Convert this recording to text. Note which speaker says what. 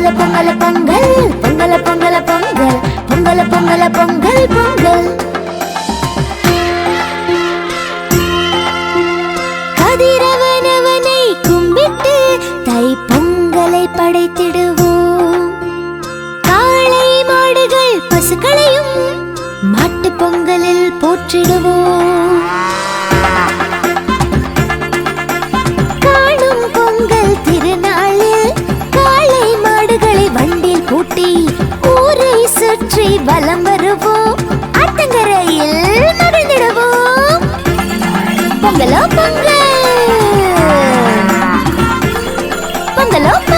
Speaker 1: பொங்கல பொங்கல பொங்கல். பொங்கல பொங்கல பொங்கல். பொங்கல பொங்கல பொங்கல் பொங்கல். கதிரவனவனை கும்பிட்டு தை பொங்கலை படைத்திடுவோம். காளை மாடுகள் பசுக்களையும் மாட்டு பொங்கலில் போற்றிடுவோம். ஓடி வலம் வருவோம். ஆத்தங்கரையில் மகிழ்ந்திடுவோம். பொங்கலோ பொங்கல். பொங்கலோ